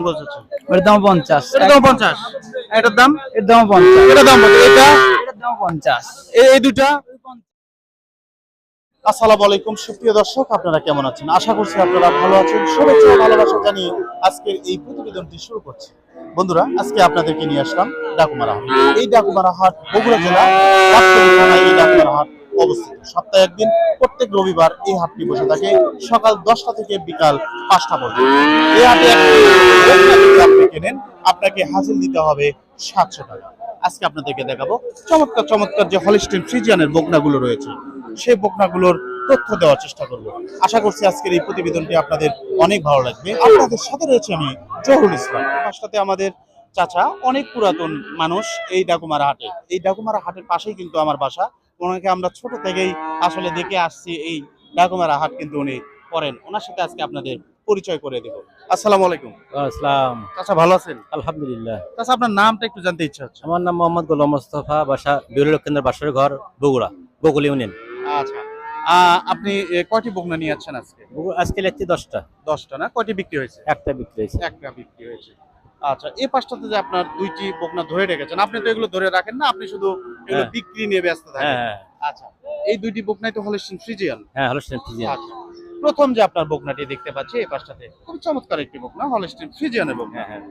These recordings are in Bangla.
বলতে চাচ্ছেন? ওটার দাম পঞ্চাশ। এটার দাম পঞ্চাশ। এটার দাম? এর দাম পঞ্চাশ। এটার দাম এটা? এটার দাম পঞ্চাশ। এই- এই দুটা আসসালামু আলাইকুম সুপ্রিয় দর্শক আপনারা কেমন আছেন? আশা করছি আপনারা ভালো আছেন। শুভেচ্ছা ভালোবাসা জানিয়ে আজকের এই প্রতিবেদনটি শুরু করছি। বন্ধুরা আজকে আপনাদেরকে নিয়ে আসলাম ডাকুমারা হাট। এই ডাকুমারা হাট বগুড়া জেলা গাবতলী এই ডাকুমারা হাট অবস্থিত। সপ্তাহে একদিন প্রত্যেক রবিবার এই হাটটি বসে থাকে। সকাল দশটা থেকে বিকাল পাঁচটা পর্যন্ত। আপনি কেনেন আপনাকে হাসিল দিতে হবে সাতশো টাকা। আজকে আপনাদেরকে দেখাবো চমৎকার চমৎকার যে হলিস্টিন ফ্রিজিয়ানের বকনাগুলো রয়েছে। সেই বকনাগুলোর তথ্য দেওয়ার চেষ্টা করব। আশা করছি আজকের এই প্রতিবেদনটি আপনাদের অনেক ভালো লাগবে। আপনাদের সাথে রয়েছে আমি জহুরুল ইসলাম। সাথে আমাদের চাচা, অনেক পুরাতন মানুষ এই ডাকুমারা হাটে। এই ডাকুমারা হাটের পাশেই কিন্তু আমার বাসা। ওনাকে আমরা ছোট থেকেই আসলে দেখে আসছি এই ডাকুমারা হাট কিন্তু উনি করেন। ওনার সাথে আজকে আপনাদের পরিচয় করে দেব। আসসালামু আলাইকুম। আসসালাম। চাচা ভালো আছেন? আলহামদুলিল্লাহ। চাচা আপনার নামটা একটু জানতে ইচ্ছা হচ্ছে। আমার নাম মোহাম্মদ গোলাম মোস্তফা বাসা বিরল কেন্দ্র বাসার ঘর বগুড়া বগুল ইউনিয়ন। আচ্ছা। আপনি কয়টি বকনা নিয়ে যাচ্ছেন আজকে? আজকে লাগছে দশটা। দশটা না? কয়টি বিক্রি হয়েছে? একটা বিক্রি হয়েছে। একটা বিক্রি হয়েছে। আচ্ছা এই পাশটাতে যে আপনার দুইটি বকনা ধরে রেখেছেন আপনি তো এগুলো ধরে রাখেন না আপনি শুধু এগুলো হ্যাঁ। বিক্রি নিয়ে ব্যস্ত থাকেন হ্যাঁ আচ্ছা এই দুইটি বকনাই তো হলো ফ্রিজিয়ান হ্যাঁ ফিজিয়ান আচ্ছা প্রথম যে আপনার বকনাটি দেখতে পাচ্ছি এই পাশটাতে খুব চমৎকার একটি বকনা হলস্টিন ফ্রিজিয়ানের বকনা। হ্যাঁ হ্যাঁ।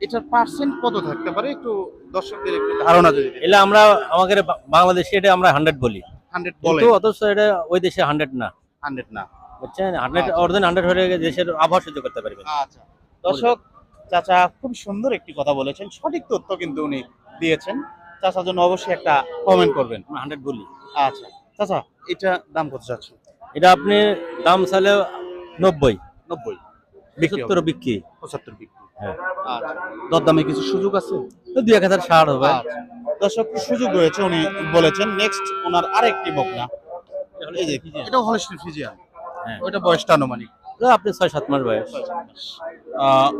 এটার পার্সেন্ট কত থাকতে পারে? একটু দর্শকদের একটু ধারণা যদি এলে আমরা আমাদের বাংলাদেশে এটা আমরা হান্ড্রেড বলি। হান্ড্রেড বলে কিন্তু অথচ এটা ওই দেশে হান্ড্রেড না। হান্ড্রেড না। বুঝছেন? হান্ড্রেড। অরিজিন হান্ড্রেড হলে দেশের আবহাওয়া সহ্য করতে পারবে আচ্ছা। দর্শক চাচা খুব সুন্দর একটি কথা বলেছেন। সঠিক তথ্য কিন্তু উনি দিয়েছেন। চাচার জন্য অবশ্যই একটা কমেন্ট করবেন। হান্ড্রেড বলি। আচ্ছা চাচা এটা দাম কত যাচ্ছে এটা আপনি দাম চাইলে নব্বই। নব্বই। সত্তর বিক্রি পঁচাত্তর বিক্রি। হ্যাঁ। আচ্ছা। দরদামে কিছু সুযোগ আছে? দুই এক হাজার ষাট হবে। আচ্ছা। দর্শক সুযোগ রয়েছে উনি বলেছেন। নেক্সট ওনার আরেকটি বকনা। এই যে এটাও হলস্টিন ফিজিয়ান। হ্যাঁ। ওইটা বয়সটা আনুমানিক। ওটা আপনি ছয় সাত মাস বয়স।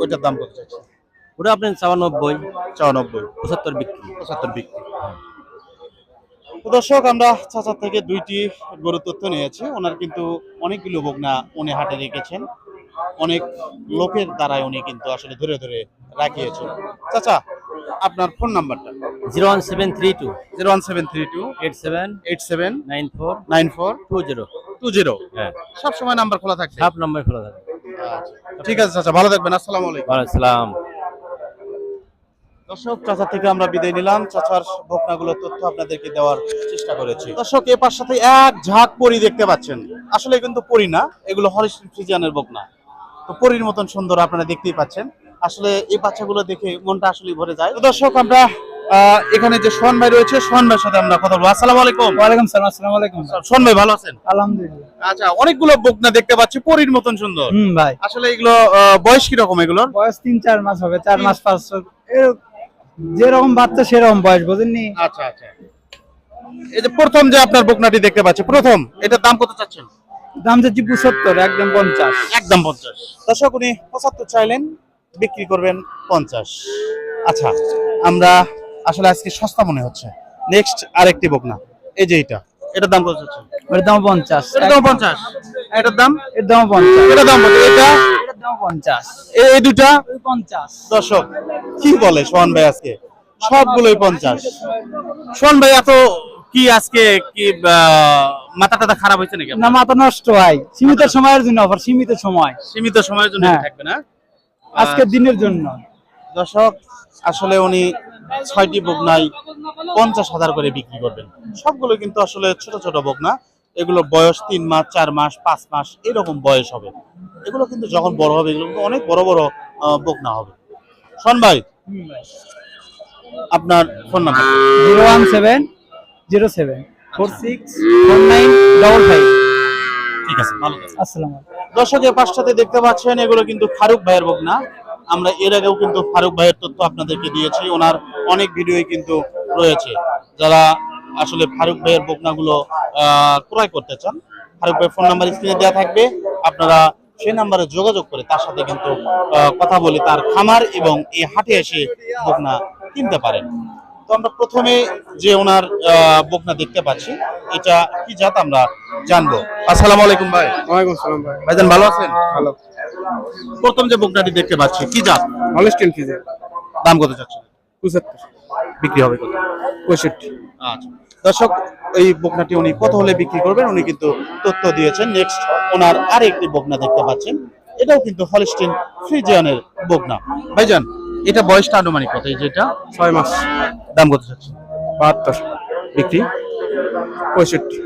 ওইটার দাম কত যাচ্ছে ওটা আপনি চাওয়ানব্বই চৌরানব্বই পঁচাত্তর বিক্রি। পঁচাত্তর বিক্রি। দর্শক আমরা চাচার থেকে দুইটি গরু তথ্য নিয়েছি। ওনার কিন্তু অনেকগুলো বকনা উনি হাটে রেখেছেন। অনেক লোকের দ্বারাই উনি কিন্তু আসলে ধরে ধরে রাখিয়েছেন। চাচা আপনার ফোন নাম্বারটা? Zero one seven three two. Zero one seven three two. Eight seven. Eight seven. Nine four. Nine four. Two zero. Two zero. হ্যাঁ। সবসময় নাম্বার খোলা থাকছে। সাত নম্বর খোলা থাকে। আচ্ছা। ঠিক আছে চাচা ভালো থাকবেন। আসসালামু আলাইকুম। ওয়ালাইকুম দর্শক চাচা থেকে আমরা বিদায় নিলাম। চাচার বকনাগুলোর তথ্য আপনাদেরকে দেওয়ার চেষ্টা করেছি। দর্শক এ পাশ সাথে এক ঝাঁক পরি দেখতে পাচ্ছেন। আসলে কিন্তু পরি না এগুলো হলিস্টিন ফ্রিজিয়ানের বকনা তো পরির মতন সুন্দর আপনারা দেখতেই পাচ্ছেন। আসলে এই বাচ্চাগুলো দেখে মনটা আসলে ভরে যায়। তো দর্শক আমরা এখানে যে সোহান ভাই রয়েছে সোহান ভাইয়ের সাথে আমরা কথা বলব। আসসালামু আলাইকুম। ওয়ালাইকুম সালাম আসসালামু আলাইকুম। সোহান ভাই ভালো আছেন? আলহামদুলিল্লাহ। আচ্ছা অনেকগুলো বকনা দেখতে পাচ্ছি পরির মতন সুন্দর। হুম ভাই। আসলে এগুলো বয়স কীরকম এগুলোর? বয়স তিন চার মাস হবে চার মাস পাঁচ এরকম। যেরকম বাচ্চা সেরকম বয়স বুঝেননি? আচ্ছা আচ্ছা। এই যে প্রথম যে আপনার বকনাটি দেখতে পাচ্ছি প্রথম এটার দাম কত চাচ্ছেন? দাম যাচ্ছি পঁচাত্তর একদম পঞ্চাশ। একদম পঞ্চাশ। দর্শক উনি পঁচাত্তর চাইলেন বিক্রি করবেন পঞ্চাশ। আচ্ছা আমরা আসলে আজকে সস্তা মনে হচ্ছে। নেক্সট আরেকটি বকনা এই যে এটা এটার দাম কত চাচ্ছেন? ওর দাম পঞ্চাশ। এটার দাম পঞ্চাশ। এটার দাম? এর দাম পঞ্চাশ। এটার দাম এটা এটার পঞ্চাশ। এই দুটা? পঞ্চাশ। দর্শক কি বলে সোহান ভাই আজকে? সবগুলোই পঞ্চাশ। সোহান ভাই এত কি আজকে কি মাথা টাথা খারাপ হয়েছে নাকি না মাথা নষ্ট হয় সীমিত সময়ের জন্য অফার সীমিত সময়। সীমিত সময়ের জন্য হ্যাঁ। থাকবে না? আজকের দিনের জন্য। দর্শক আসলে উনি ছয়টি বকনাই পঞ্চাশ হাজার করে বিক্রি করবেন। সবগুলো কিন্তু আসলে ছোট ছোট বকনা। এগুলো বয়স তিন মাস চার মাস পাঁচ মাস এরকম বয়স হবে। এগুলো কিন্তু যখন বড় হবে এগুলো কিন্তু অনেক বড় বড় বকনা হবে। শোন ভাই আপনার phone number zero one seven zero seven four six four nine double five. ঠিক আছে ভালো আসসালাম দর্শক পাশটাতে দেখতে পাচ্ছেন এগুলো কিন্তু ফারুক ভাইয়ের বকনা। আমরা এর আগেও কিন্তু ফারুক ভাইয়ের তথ্য আপনাদেরকে দিয়েছি ওনার অনেক ভিডিওই কিন্তু রয়েছে। যারা আসলে ফারুক ভাইয়ের বকনাগুলো আহ, ক্রয় করতে চান ফারুক ভাইয়ের ফোন নাম্বার স্ক্রিনে দেওয়া থাকবে। আপনারা সেই নাম্বারে যোগাযোগ করে তার সাথে কিন্তু কথা বলে তার খামার এবং এই হাটে এসে বকনা কিনতে পারেন। তো আমরা প্রথমে যে ওনার বকনা দেখতে পাচ্ছি এটা কি জাত আমরা জানব। আসসালামু আলাইকুম ভাই। ওয়ালাইকুম সালাম ভাই। ভাইজান ভালো আছেন? ভালো। প্রথম যে বকনাটি দেখতে পাচ্ছি কি জাত? Holstein Friesian. দাম কত চাচ্ছে পঁচাত্তর। বিক্রি হবে কত? পঁয়ষট্টি। আচ্ছা। দর্শক এই বকনাটি উনি কত হলে বিক্রি করবেন? উনি কিন্তু তথ্য দিয়েছেন। নেক্সট ওনার আরেকটি বকনা দেখতে পাচ্ছেন। এটাও কিন্তু হলস্টিন ফ্রিজিয়ানের বকনা। ভাইজান এটা বয়সটা আনুমানিক কত? এই যেটা ছয় মাস। দাম কত চাচ্ছে বাহাত্তর। বিক্রি? পঁয়ষট্টি।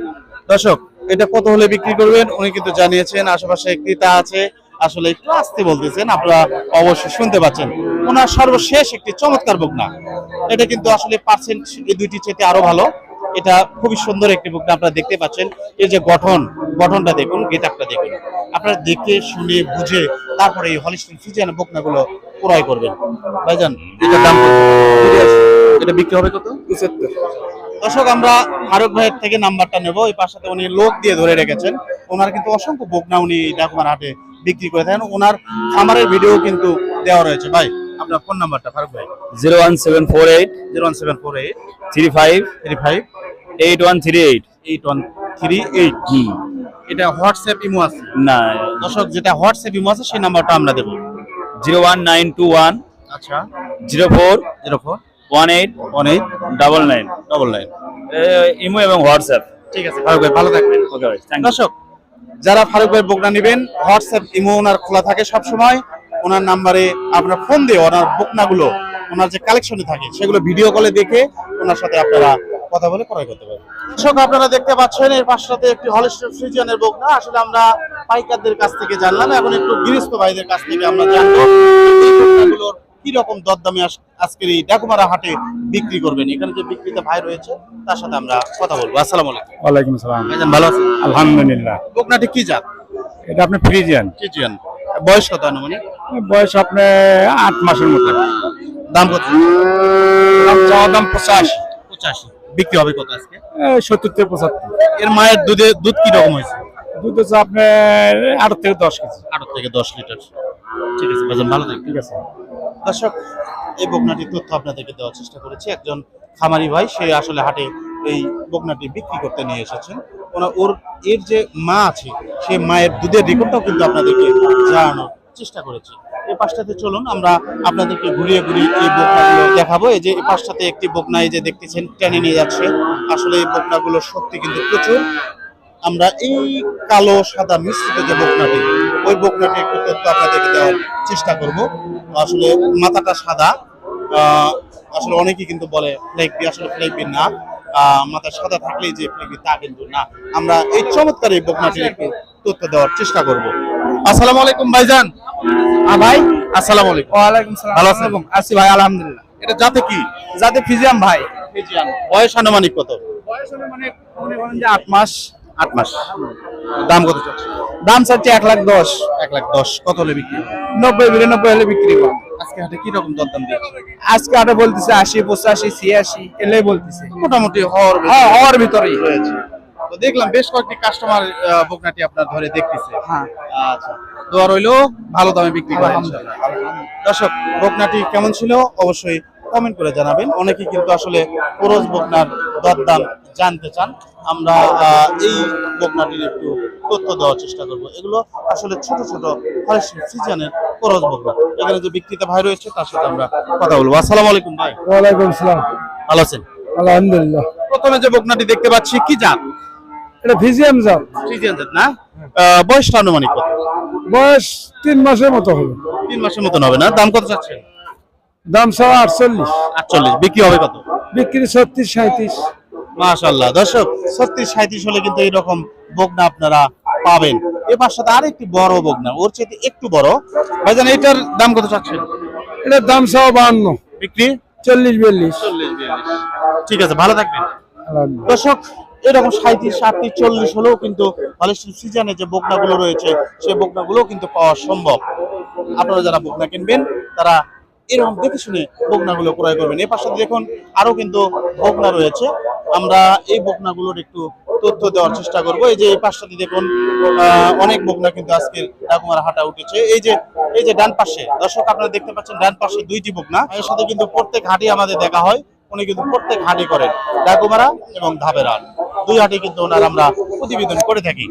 দর্শক এটা কত হলে বিক্রি করবেন? উনি কিন্তু জানিয়েছেন আশেপাশে ক্রেতা আছে। আসলে একটু আসতে বলতেছেন আপনারা অবশ্যই শুনতে পাচ্ছেন। ওনার সর্বশেষ একটি চমৎকার বকনা। এটা কিন্তু আসলে পার্সেন্ট এই দুইটি চেতে আরও ভালো। এটা খুবই সুন্দর একটি বকনা আপনারা দেখতে পাচ্ছেন এর যে গঠন গঠনটা দেখুন গেটআপটা দেখুন। আপনারা দেখে শুনে বুঝে তারপরে এই হলিস্টিন ফিজিয়ান বকনাগুলো ক্রয় করবেন। ভাইজান এটার দাম এটা বিক্রি হবে কত? পঁচাত্তর। দর্শক আমরা ফারুক ভাইয়ের থেকে নাম্বারটা নেব। এই পাশাতে উনি লোক দিয়ে ধরে রেখেছেন। ওনার কিন্তু অসংখ্য বকনা উনি ডাকুমার হাটে বিক্রি করে থাকেন। ওনার খামারের ভিডিও কিন্তু দেওয়া রয়েছে। ভাই আপনার ফোন নাম্বারটা ফারুক ভাই। Zero one seven four eight zero one seven four eight three five three five eight one three eight. Eight one three eight. এটা হোয়াটসঅ্যাপ ইমো আছে? না। দর্শক যেটা হোয়াটসঅ্যাপ ইমো আছে সেই নাম্বারটা আমরা দেবো। Zero one nine two one আচ্ছা। Zero four zero four. One eight one eight. Double nine. Double nine. Imo এবং হোয়াটসঅ্যাপ। ঠিক আছে ফারুক ভাই ভালো থাকবেন। ওকে ভাই দর্শক যারা ফারুক ভাই বকনা নেবেন হোয়াটসঅ্যাপ ইমো ওনার খোলা থাকে সব সময় ওনার নাম্বারে আপনার ফোন দিয়ে ওনার বকনাগুলো ওনার যে কালেকশনে থাকে সেগুলো ভিডিও কলে দেখে ওনার সাথে আপনারা কথা বলে ক্রয় করতে পারবেন দর্শক আপনারা দেখতে পাচ্ছেন এর পাশটাতে একটি হলিস্টার ফ্রিজিয়ানের বকনা আসলে আমরা পাইকারদের কাছ থেকে জানলাম এখন একটু গৃহস্থ ভাইদের কাছ থেকে আমরা জানব এই বকনাগুলোর কি রকম দরদামে আজ- আজকের এই ডাকুমারা হাটে বিক্রি করবেন। এখানে যে বিক্রেতা ভাই রয়েছে তার সাথে আমরা কথা বলব। আসসালামু আলাইকুম। ওয়ালাইকুম আসসালাম। ভাইজান ভালো আছেন? আলহামদুলিল্লাহ। বকনাটি কি জাত? এটা আপনি ফ্রিজিয়ান। ফ্রিজিয়ান। বয়স কত আনুমানিক? বয়স আপনার আট মাসের মতো। দাম কত? দাম পঁচাশি। পঁচাশি। বিক্রি হবে কত আজকে? সত্তর থেকে পঁচাত্তর। এর মায়ের দুধে দুধ কি রকম হয়েছে? দুধ হচ্ছে আপনার আট থেকে দশ কেজি। আট থেকে দশ লিটার। ঠিক আছে ভালো থাকবেন। ঠিক আছে। দর্শক এই বকনাটির তথ্য আপনাদেরকে দেওয়ার চেষ্টা করেছি। একজন খামারি ভাই সে আসলে হাটে এই বকনাটি বিক্রি করতে নিয়ে এসেছেন। ওনার ওর এর যে মা আছে সেই মায়ের দুধের রেকর্ডটাও কিন্তু আপনাদেরকে জানানোর চেষ্টা করেছি। এই পাশটাতে চলুন, আমরা আপনাদেরকে ঘুরিয়ে ঘুরিয়ে এই বকনাগুলো দেখাবো। এই যে এই পাশটাতে একটি বকনা, এই যে দেখতেছেন, টেনে নিয়ে যাচ্ছে। আসলে এই বকনাগুলো সত্যি কিন্তু প্রচুর। আমরা এই কালো, সাদা, মিশ্রিত যে বোকনাটি, ওই বোকনাটি একটু তথ্য আপনাদেরকে দেওয়ার চেষ্টা করব। আসলে মাথাটা সাদা। আসলে অনেকেই কিন্তু বলে ফ্লেকবি আসলে ফ্লেকবি না। মাথা সাদা থাকলেই যে ফ্লেকবি তা কিন্তু না। আমরা এই চমৎকার এই বকনাটির একটু তথ্য দেওয়ার চেষ্টা করব। আসসালামু আলাইকুম ভাইজান। হ্যাঁ ভাই। আসসালামু আলাইকুম। ওয়ালাইকুম সালাম। ভালো আছেন? আছি ভাই আলহামদুলিল্লাহ। এটা কি? ফিজিয়াম ভাই। বয়স আনুমানিক কত? বয়স হলো মানে করেন যে আট মাস। আট মাস। দাম কত চলছে দাম চাচ্ছে এক লাখ দশ। এক লাখ দশ। কত হলে বিক্রি হবে? নব্বই বিরানব্বই হলে বিক্রি করব আজকে হাটে কি রকম দরদাম দিয়েছে আজকে আরও বলতেছে আশি পঁচাশি ছিয়াশি এলে বলতেছে। মোটামুটি হওয়ার হ্যাঁ হওয়ার ভিতরেই। রয়েছে তো দেখলাম বেশ কয়েকটি কাস্টমার বকনাটি আপনার ধরে দেখতেছে। হ্যাঁ। আচ্ছা দোয়া রইল ভালো দামে বিক্রি করেন দর্শক বকনাটি কেমন ছিল অবশ্যই কমেন্ট করে জানাবেন। অনেকে কিন্তু আসলে পুরোজ বকনার দরদাম জানতে চান। আমরা আহ, এই বকনাটির একটু তথ্য দেওয়ার চেষ্টা করব। এগুলো আসলে ছোট ছোট ফরেস্ট সিজনের পুরোজ বকনা। এখানে যে বিক্রেতা ভাই রয়েছে তার সাথে আমরা কথা বলব। আসসালামু আলাইকুম ভাই। ওয়ালাইকুম সালাম ভালো আছেন? আলহামদুলিল্লাহ। প্রথমে যে বকনাটি দেখতে পাচ্ছি কি জাত? এটা ফিজিয়াম জাত। ফ্রিজিয়ান জাত না? বয়সটা আনুমানিক কত? বয়স তিন মাসের মতো হলো তিন মাসের মতন হবে না? দাম কত চাচ্ছেন দাম সব আটচল্লিশ। আটচল্লিশ। বিক্রি হবে কত? বিক্রি ছত্রিশ সাঁত্রিশ মাশাল্লাহ দর্শক ছত্রিশ সাঁত্রিশ হলে কিন্তু এইরকম বগনা আপনারা পাবেন। এবার সাথে আরেকটি বড় বগনা ওর চেয়ে একটু বড়। ভাইজান এটার দাম কত চাচ্ছেন? এটার দাম সব বাহান্ন বিক্রি? চল্লিশ বিয়াল্লিশ। চল্লিশ ঠিক আছে ভালো থাকবেন। দর্শক এরকম সাঁত্রিশ আটত্রিশ চল্লিশ হলেও কিন্তু হলিস্টিন সিজনে যে বকনাগুলো রয়েছে সেই বকনাগুলো কিন্তু পাওয়া সম্ভব। আপনারা যারা বকনা কিনবেন, তারা এরকম দেখে শুনে বকনাগুলো ক্রয় করবেন। এর পাশে দেখুন আরও কিন্তু বকনা রয়েছে। আমরা এই বকনাগুলোর একটু তথ্য দেওয়ার চেষ্টা করব। এই যে এই পাশটাতে দেখুন অনেক বকনা কিন্তু আজকে ডাকুমার হাটা উঠেছে। এই যে এই যে ডান পাশে, দর্শক আপনারা দেখতে পাচ্ছেন, ডান পাশে দুইটি বকনা। এর সাথে কিন্তু প্রত্যেক হাটে আমাদের দেখা হয়। উনি কিন্তু প্রত্যেক হাটে করেন ডাকুমারা এবং ধাবের হাট। দুই হাটে কিন্তু ওনার আমরা প্রতিবেদন করে থাকি।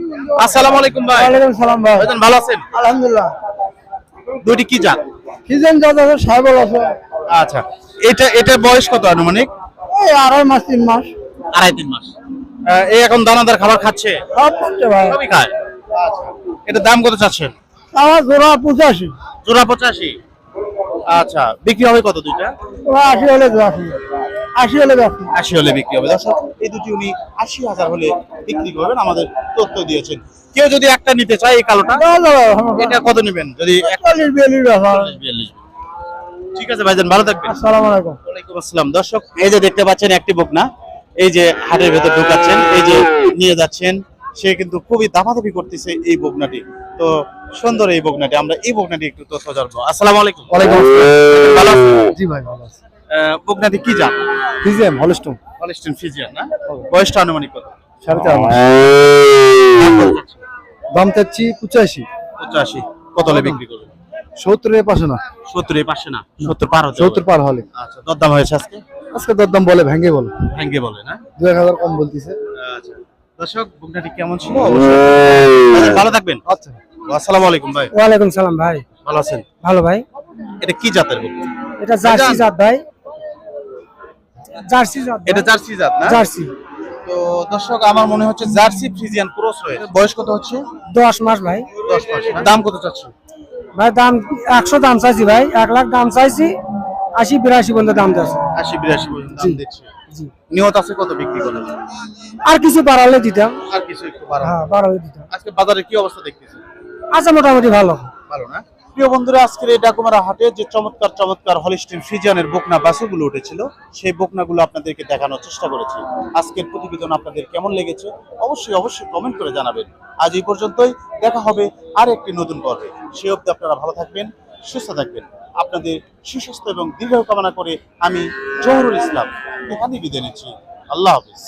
আসসালামু আলাইকুম ভাই। ওয়ালাইকুম সালাম ভাই। ভাইজান ভালো আছেন? আলহামদুলিল্লাহ। দুইটি কি জাত? সিজন যত আছে? সাইবল আছে। আচ্ছা এটা এটা বয়স কত আনুমানিক? এই আড়াই মাস তিন মাস। আড়াই তিন মাস। এই এখন দানাদার খাবার খাচ্ছে? সব করতে ভাই। সবই খায়? আচ্ছা এটা দাম কত চাচ্ছেন? আমার জোড়া পঁচাশি। জোড়া পঁচাশি। আচ্ছা বিক্রি হবে কত দুইটা? আশি হলে আশি আশি হলে আশি হলে বিক্রি হবে। দর্শক এই দুটি উনি আশি হাজার হলে বিক্রি করবেন আমাদের তথ্য দিয়েছেন। কেউ যদি একটা নিতে চায় এই কালোটা এটা কত নেবেন? যদি। ঠিক আছে ভাইজান ভালো থাকবেন। আসসালামু আলাইকুম। ওয়ালাইকুম আসসালাম। দর্শক এই যে দেখতে পাচ্ছেন একটি বকনা। এই যে হাটের ভেতর ঢুকাচ্ছেন এই যে নিয়ে যাচ্ছেন সে কিন্তু খুবই দামাদামি করতেছে এই বকনাটি। তো সুন্দর এই বকনাটি। আমরা এই বকনাটি একটু তথ্য জানব। আসসালামু আলাইকুম। ওয়ালাইকুম ভালো জি ভাই ভালো আছে। আহ, বকনাটি কি জাত? ফিজিয়াম হলস্টন। হলিস্টিন ফিজিয়ান না? বয়সটা আনুমানিক কত? সাড়ে চার মাস। দাম চাচ্ছি পঁচাশি। পঁচাশি। কত হলে বিক্রি করবেন? সত্তরের পাশে না। সত্তর এই পাশে না? সত্তর পার সত্তর পার হলে। আচ্ছা দরদাম হয়েছে আজকে? আজকে দরদাম বলে ভেঙে বলে। ভেঙ্গে বলে না? দু এক হাজার কম বলতেছে। আচ্ছা। দর্শক বকনাটি কেমন ছিল? অবশ্যই। ভালো থাকবেন। আচ্ছা। আসসালামু আলাইকুম ভাই। ওয়ালাইকুম সালাম ভাই। ভালো আছেন? ভালো ভাই। এটা কি জাতের বকনা এটা জার্সি জাত ভাই। জার্সি জাত এটা জার্সি জাত না? জার্সি। তো দর্শক আমার মনে হচ্ছে জার্সি ফ্রিজিয়ান ক্রস রয়েছে। বয়স কত হচ্ছে? দশ মাস ভাই। দশ মাস দাম কত চাচ্ছ ভাই দাম একশো দাম চাইছি ভাই। এক লাখ দাম চাইছি আশি বিরাশি পর্যন্ত দাম চাইছি। আশি বিরাশি পর্যন্ত দাম। দিচ্ছে। নিয়ত আছে কত বিক্রি করে আর কিছু বাড়ালে দিতাম। আর কিছু একটু হ্যাঁ বাড়ালে দিতাম। আজকে বাজারে কি অবস্থা দেখতেছেন? আচ্ছা মোটামুটি ভালো। ভালো না? প্রিয় বন্ধুরা, আজকের এই ডাকুমারা হাটে যে চমৎকার চমৎকার হলিস্টিন ফ্রিজিয়ানের বকনা বাসুগুলো উঠেছিল, সেই বকনাগুলো আপনাদেরকে দেখানোর চেষ্টা করেছি। আজকের প্রতিবেদন আপনাদের কেমন লেগেছে অবশ্যই অবশ্যই কমেন্ট করে জানাবেন। আজ এই পর্যন্তই, দেখা হবে আর একটি নতুন পর্বে। সে অবধি আপনারা ভালো থাকবেন, সুস্থ থাকবেন। আপনাদের সুস্বাস্থ্য এবং দীর্ঘ কামনা করে আমি জহরুল ইসলাম এখানেই বিদায় নিচ্ছি। আল্লাহ হাফিজ।